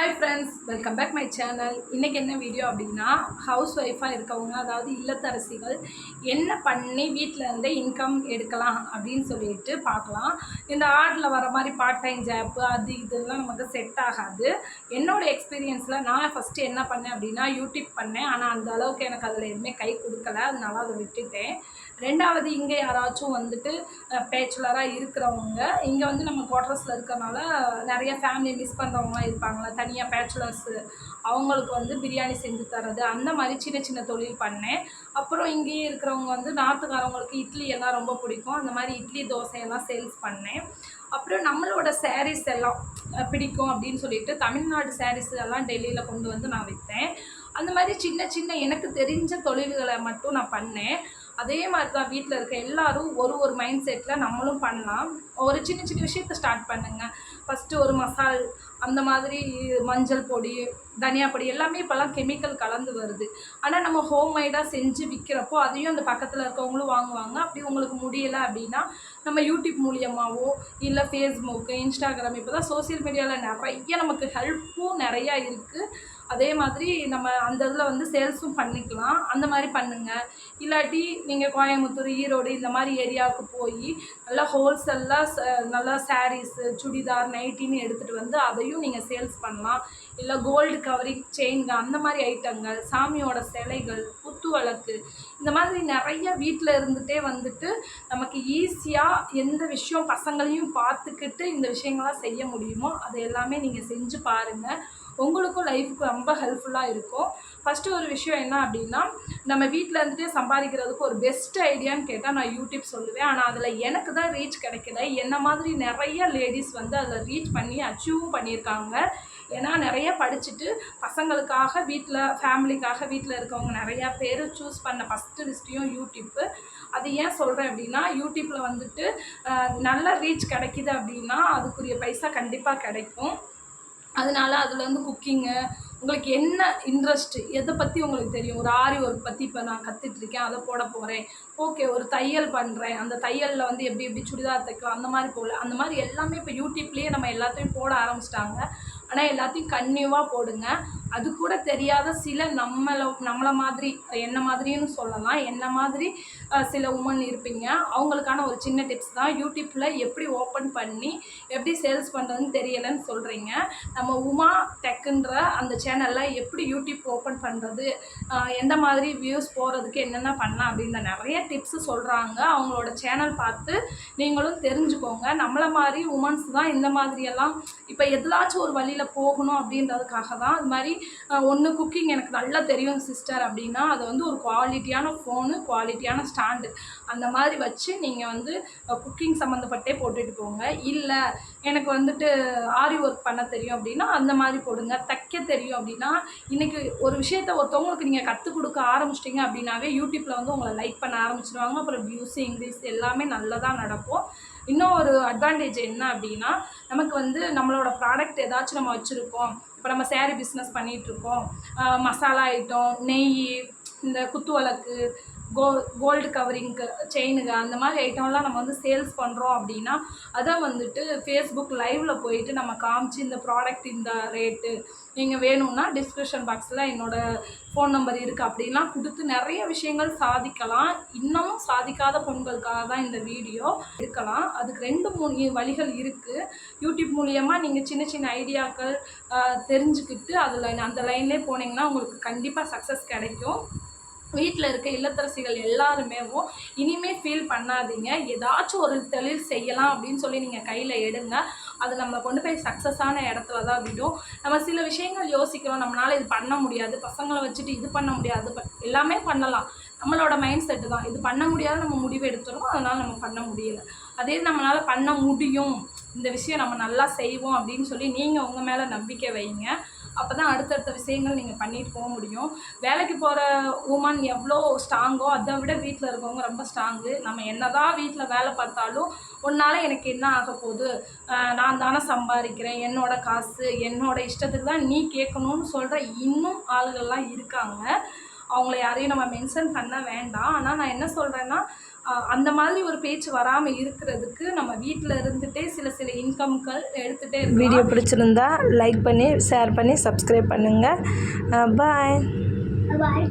Hi friends welcome back my channel இன்றைக்கி என்ன video அப்படின்னா ஹவுஸ் ஒய்ஃபாக இருக்கவங்க அதாவது இல்லத்தரசிகள் என்ன பண்ணி வீட்டில் இருந்தே இன்கம் எடுக்கலாம் அப்படின்னு சொல்லிட்டு பார்க்கலாம். இந்த ஆர்டில் வர மாதிரி பார்ட் டைம் ஜாப்பு அது இதெல்லாம் நமக்கு செட் ஆகாது. என்னோட எக்ஸ்பீரியன்ஸில் நான் ஃபஸ்ட்டு என்ன பண்ணேன் அப்படின்னா யூடியூப் பண்ணேன். ஆனால் அந்த அளவுக்கு எனக்கு அதில் எதுவுமே கை கொடுக்கல. அதனால அதை விட்டுட்டேன். ரெண்டாவது இங்கே யாராச்சும் வந்துட்டு பேச்சுலராக இருக்கிறவங்க இங்கே வந்து நம்ம குவார்டர்ஸில் இருக்கிறனால நிறைய ஃபேமிலி மிஸ் பண்ணுறவங்களாம் இருப்பாங்களா தனியாக பேச்சுலர்ஸு அவங்களுக்கு வந்து பிரியாணி செஞ்சு தரது அந்த மாதிரி சின்ன சின்ன தொழில் பண்ணேன். அப்புறம் இங்கேயே இருக்கிறவங்க வந்து நார்த்துக்காரவங்களுக்கு இட்லி எல்லாம் ரொம்ப பிடிக்கும் அந்த மாதிரி இட்லி தோசையெல்லாம் சேல்ஸ் பண்ணேன். அப்புறம் நம்மளோட சாரீஸ் எல்லாம் பிடிக்கும் அப்படின்னு சொல்லிட்டு தமிழ்நாடு சாரீஸ் எல்லாம் டெல்லியில் கொண்டு வந்து நான் விற்றேன் அந்த மாதிரி சின்ன சின்ன எனக்கு தெரிஞ்ச தொழில்களை மட்டும் நான் பண்ணேன். அதே மாதிரி தான் வீட்டில் இருக்க எல்லாரும் ஒரு ஒரு மைண்ட் செட்டில் நம்மளும் பண்ணலாம். ஒரு சின்ன சின்ன விஷயத்தை ஸ்டார்ட் பண்ணுங்க. ஃபஸ்ட்டு ஒரு மசால் அந்த மாதிரி மஞ்சள் பொடி தனியா பொடி எல்லாமே இப்போல்லாம் கெமிக்கல் கலந்து வருது. ஆனால் நம்ம ஹோம்மேடாக செஞ்சு விற்கிறப்போ அதையும் அந்த பக்கத்தில் இருக்கவங்களும் வாங்குவாங்க. அப்படி உங்களுக்கு முடியலை அப்படின்னா நம்ம யூடியூப் மூலியமாகவோ இல்லை ஃபேஸ்புக்கு இன்ஸ்டாகிராம் இப்போ தான் சோசியல் மீடியாவில் நிறைய நமக்கு ஹெல்ப்பும் நிறையா இருக்குது அதே மாதிரி நம்ம அந்த இதில் வந்து சேல்ஸும் பண்ணிக்கலாம். அந்த மாதிரி பண்ணுங்கள் இல்லாட்டி நீங்கள் கோயம்புத்தூர் ஈரோடு இந்த மாதிரி ஏரியாவுக்கு போய் நல்லா ஹோல்சேலாக நல்லா சாரீஸு சுடிதார் நைட்டின்னு எடுத்துகிட்டு வந்து அதையும் நீங்கள் சேல்ஸ் பண்ணலாம். இல்லை கோல்டு கவரிங் செயின்க அந்த மாதிரி ஐட்டங்கள் சாமியோட சிலைகள் குத்து வழக்கு இந்த மாதிரி நிறைய வீட்டில் இருந்துகிட்டே வந்துட்டு நமக்கு ஈஸியாக எந்த விஷயம் பசங்களையும் பார்த்துக்கிட்டு இந்த விஷயங்களாம் செய்ய முடியுமோ அதை எல்லாமே நீங்கள் செஞ்சு பாருங்கள் உங்களுக்கும் லைஃபுக்கு ரொம்ப ஹெல்ப்ஃபுல்லாக இருக்கும். ஃபஸ்ட்டு ஒரு விஷயம் என்ன அப்படின்னா நம்ம வீட்டில் இருந்துகிட்டே சம்பாதிக்கிறதுக்கு ஒரு பெஸ்ட் ஐடியான்னு கேட்டால் நான் யூடியூப் சொல்லுவேன். ஆனால் அதில் எனக்கு தான் ரீச் கிடைக்கல என்ன மாதிரி நிறைய லேடிஸ் வந்து அதில் ரீச் பண்ணி அச்சீவும் பண்ணியிருக்காங்க. ஏன்னா நிறைய படிச்சுட்டு பசங்களுக்காக வீட்டில் ஃபேமிலிக்காக வீட்டில் இருக்கவங்க நிறையா பேர் சூஸ் பண்ண ஃபஸ்ட்டு லிஸ்ட்டையும் யூடியூப்பு அது ஏன் சொல்கிறேன் அப்படின்னா யூடியூப்பில் வந்துட்டு நல்ல ரீச் கிடைக்கிது அப்படின்னா அதுக்குரிய பைசா கண்டிப்பாக கிடைக்கும். அதனால அதில் வந்து குக்கிங்கு உங்களுக்கு என்ன இன்ட்ரெஸ்ட் எதை பற்றி உங்களுக்கு தெரியும்? ஒரு ஆரி ஒர்க் பற்றி இப்போ நான் கற்றுட்ருக்கேன் அதை போட போகிறேன் ஓகே ஒரு தையல் பண்ணுறேன் அந்த தையலில் வந்து எப்படி எப்படி சுடிதார் தைக்கலாம் அந்த மாதிரி போகல அந்த மாதிரி எல்லாமே இப்போ யூடியூப்லேயே நம்ம எல்லாத்தையும் போட ஆரம்பிச்சிட்டாங்க. ஆனால் எல்லாத்தையும் கன்னியூவாக போடுங்க. அது கூட தெரியாத சில நம்மளை நம்மளை மாதிரி என்ன மாதிரின்னு சொல்லலாம். என்ன மாதிரி சில உமன் இருப்பீங்க. அவங்களுக்கான ஒரு சின்ன டிப்ஸ் தான். யூடியூப்பில் எப்படி ஓப்பன் பண்ணி எப்படி சேல்ஸ் பண்ணுறதுன்னு தெரியலைன்னு சொல்கிறீங்க நம்ம உமா டெக்குன்ற அந்த சேனலில் எப்படி யூடியூப் ஓப்பன் பண்ணுறது எந்த மாதிரி வியூஸ் போகிறதுக்கு என்னென்ன பண்ணலாம் அப்படின்ற நிறைய டிப்ஸு சொல்கிறாங்க அவங்களோட சேனல் பார்த்து நீங்களும் தெரிஞ்சுக்கோங்க. நம்மளை மாதிரி உமன்ஸ் தான் இந்த மாதிரியெல்லாம் இப்போ எதுலாச்சும் ஒரு வழியில் போகணும் அப்படின்றதுக்காக தான். அது மாதிரி ஒன்று குக்கிங் எனக்கு நல்லா தெரியும் சிஸ்டர் அப்படின்னா அது வந்து ஒரு குவாலிட்டியான ஃபோனு குவாலிட்டியான ஸ்டாண்டு அந்த மாதிரி வச்சு நீங்கள் வந்து குக்கிங் சம்மந்தப்பட்டே போட்டுட்டு போங்க. இல்லை எனக்கு வந்துட்டு ஆரி ஒர்க் பண்ண தெரியும் அப்படின்னா அந்த மாதிரி போடுங்க. தைக்க தெரியும் அப்படின்னா இன்றைக்கி ஒரு விஷயத்த ஒருத்தவங்களுக்கு நீங்கள் கற்றுக் கொடுக்க ஆரம்பிச்சிட்டிங்க அப்படின்னாவே யூடியூப்பில் வந்து உங்களை லைக் பண்ண ஆரம்பிச்சிடுவாங்க அப்புறம் வியூஸ் இங்கிலீஷ் எல்லாமே நல்லதாக நடக்கும். இன்னும் ஒரு அட்வான்டேஜ் என்ன அப்படின்னா நமக்கு வந்து நம்மளோட ப்ராடக்ட் ஏதாச்சும் நம்ம வச்சுருக்கோம். இப்போ நம்ம சேரீ பிஸ்னஸ் பண்ணிகிட்ருக்கோம் மசாலா ஐட்டம் நெய் இந்த குத்து விளக்கு கோ கோல்டு கவரிங்க்கு செயினுங்க அந்த மாதிரி ஐட்டம்லாம் நம்ம வந்து சேல்ஸ் பண்ணுறோம் அப்படின்னா அதை வந்துட்டு ஃபேஸ்புக் லைவில் போயிட்டு நம்ம காமிச்சு இந்த ப்ராடக்ட் இந்த ரேட்டு நீங்கள் வேணும்னா டிஸ்கிரிப்ஷன் பாக்ஸில் என்னோடய ஃபோன் நம்பர் இருக்குது அப்படின்லாம் கொடுத்து நிறைய விஷயங்கள் சாதிக்கலாம். இன்னமும் சாதிக்காத பெண்களுக்காக தான் இந்த வீடியோ இருக்கலாம். அதுக்கு ரெண்டு மூணு வழிகள் இருக்குது யூடியூப் மூலியமாக நீங்கள் சின்ன சின்ன ஐடியாக்கள் தெரிஞ்சுக்கிட்டு அதில் அந்த லைன்லேயே போனீங்கன்னா உங்களுக்கு கண்டிப்பாக சக்ஸஸ் கிடைக்கும். வீட்டில் இருக்க இல்லத்தரசிகள் எல்லாருமே இனிமே ஃபீல் பண்ணாதீங்க. ஏதாச்சும் ஒரு தொழில் செய்யலாம் அப்படின்னு சொல்லி நீங்கள் கையில் எடுங்க. அது நம்ம கொண்டு போய் சக்ஸஸான இடத்துல தான் விடும். நம்ம சில விஷயங்கள் யோசிக்கிறோம். நம்மளால் இது பண்ண முடியாது. பசங்களை வச்சுட்டு இது பண்ண முடியாது. எல்லாமே பண்ணலாம். நம்மளோட மைண்ட் செட்டு தான். இது பண்ண முடியாது நம்ம முடிவு எடுத்துறோம் அதனால் நம்ம பண்ண முடியலை. அதே நம்மளால் பண்ண முடியும். இந்த விஷயம் நம்ம நல்லா செய்வோம் அப்படின்னு சொல்லி நீங்கள் உங்கள் மேலே நம்பிக்கை வைங்க. அப்போ தான் அடுத்தடுத்த விஷயங்கள் நீங்கள் பண்ணிட்டு போக முடியும். வேலைக்கு போகிற உமன் எவ்வளோ ஸ்ட்ராங்கோ அதை விட வீட்டில் இருக்கவங்க ரொம்ப ஸ்ட்ராங்கு நம்ம என்னதான் வீட்டில் வேலை பார்த்தாலும் உன்னால் எனக்கு என்ன ஆக போகுது? நான் தானே சம்பாதிக்கிறேன். என்னோட காசு என்னோட இஷ்டத்துக்கு தான் நீ கேட்கணும்னு சொல்கிற இன்னும் ஆளுகள்லாம் இருக்காங்க. அவங்கள யாரையும் நம்ம மென்ஷன் பண்ண வேண்டாம். ஆனால் நான் என்ன சொல்கிறேன்னா அந்த மாதிரி ஒரு பேச்சு வராமல் இருக்கிறதுக்கு நம்ம வீட்டில் இருந்துகிட்டே சில சில இன்கம்கள் எடுத்துகிட்டே வீடியோ பிடிச்சிருந்தா லைக் பண்ணி ஷேர் பண்ணி சப்ஸ்கிரைப் பண்ணுங்கள் பாய். பாய்.